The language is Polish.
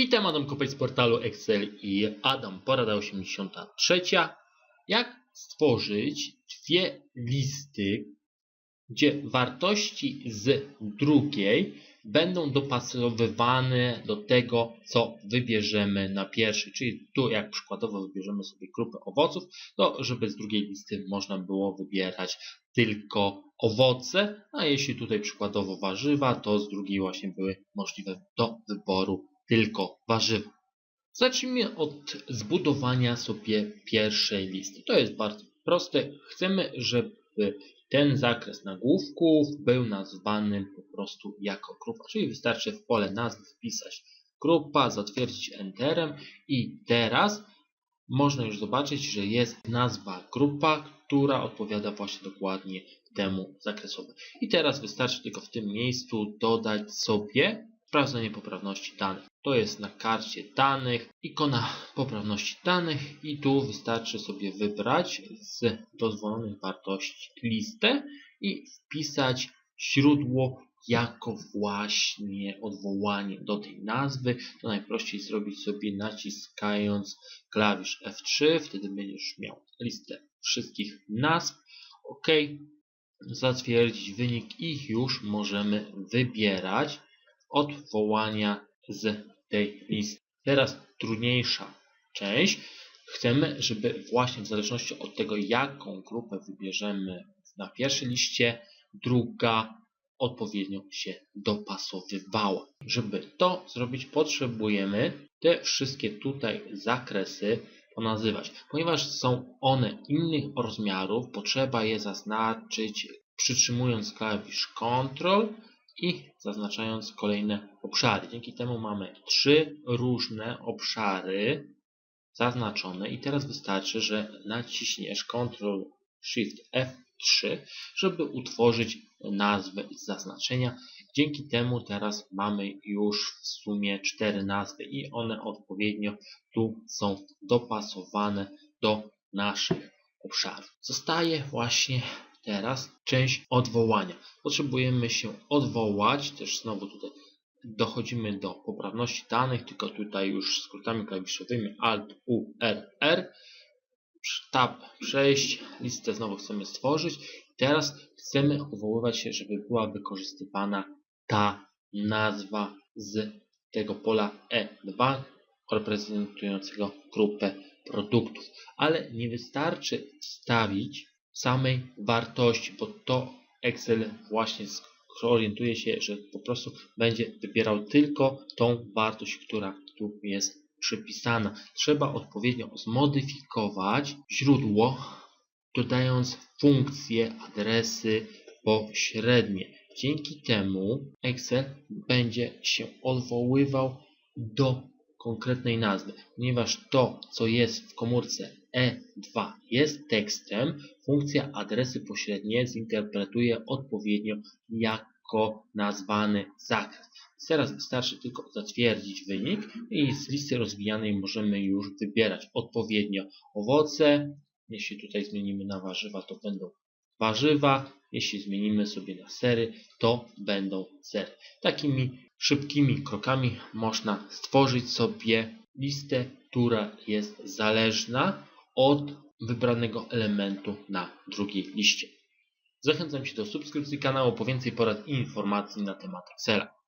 Witam, Adam Kopeć z portalu Excel i Adam, porada 83. Jak stworzyć dwie listy, gdzie wartości z drugiej będą dopasowywane do tego, co wybierzemy na pierwszej. Czyli tu, jak przykładowo wybierzemy sobie grupę owoców, to żeby z drugiej listy można było wybierać tylko owoce, a jeśli tutaj przykładowo warzywa, to z drugiej właśnie były możliwe do wyboru tylko warzywa. Zacznijmy od zbudowania sobie pierwszej listy. To jest bardzo proste. Chcemy, żeby ten zakres nagłówków był nazwany po prostu jako grupa, czyli wystarczy w pole nazwy wpisać grupa, zatwierdzić Enterem i teraz można już zobaczyć, że jest nazwa grupa, która odpowiada właśnie dokładnie temu zakresowi. I teraz wystarczy tylko w tym miejscu dodać sobie sprawdzenie poprawności danych. To jest na karcie danych, ikona poprawności danych i tu wystarczy sobie wybrać z dozwolonych wartości listę i wpisać źródło jako właśnie odwołanie do tej nazwy. To najprościej zrobić sobie naciskając klawisz F3, wtedy będziesz miał listę wszystkich nazw. OK, zatwierdzić wynik i już możemy wybierać odwołania z tej listy. Teraz trudniejsza część. Chcemy, żeby właśnie w zależności od tego, jaką grupę wybierzemy na pierwszej liście, druga odpowiednio się dopasowywała. Żeby to zrobić, potrzebujemy te wszystkie tutaj zakresy ponazywać. Ponieważ są one innych rozmiarów, potrzeba je zaznaczyć przytrzymując klawisz Ctrl i zaznaczając kolejne obszary. Dzięki temu mamy trzy różne obszary zaznaczone i teraz wystarczy, że naciśniesz Ctrl Shift F3, żeby utworzyć nazwę i zaznaczenia. Dzięki temu teraz mamy już w sumie cztery nazwy i one odpowiednio tu są dopasowane do naszych obszarów. Zostaje właśnie teraz część odwołania. Potrzebujemy się odwołać, też znowu tutaj dochodzimy do poprawności danych, tylko tutaj już skrótami klawiszowymi Alt U R R. Tab przejść, listę znowu chcemy stworzyć. Teraz chcemy odwoływać się, żeby była wykorzystywana ta nazwa z tego pola E2 reprezentującego grupę produktów. Ale nie wystarczy wstawić samej wartości, bo to Excel właśnie orientuje się, że po prostu będzie wybierał tylko tą wartość, która tu jest przypisana. Trzeba odpowiednio zmodyfikować źródło, dodając funkcje, adresy pośrednie. Dzięki temu Excel będzie się odwoływał do konkretnej nazwy, ponieważ to, co jest w komórce E2 jest tekstem, funkcja adresy pośrednie zinterpretuje odpowiednio jako nazwany zakres. Teraz wystarczy tylko zatwierdzić wynik i z listy rozwijanej możemy już wybierać odpowiednio owoce. Jeśli tutaj zmienimy na warzywa, to będą warzywa. Jeśli zmienimy sobie na sery, to będą sery. Takimi szybkimi krokami można stworzyć sobie listę, która jest zależna od wybranego elementu na drugiej liście. Zachęcam Cię do subskrypcji kanału po więcej porad i informacji na temat Excela.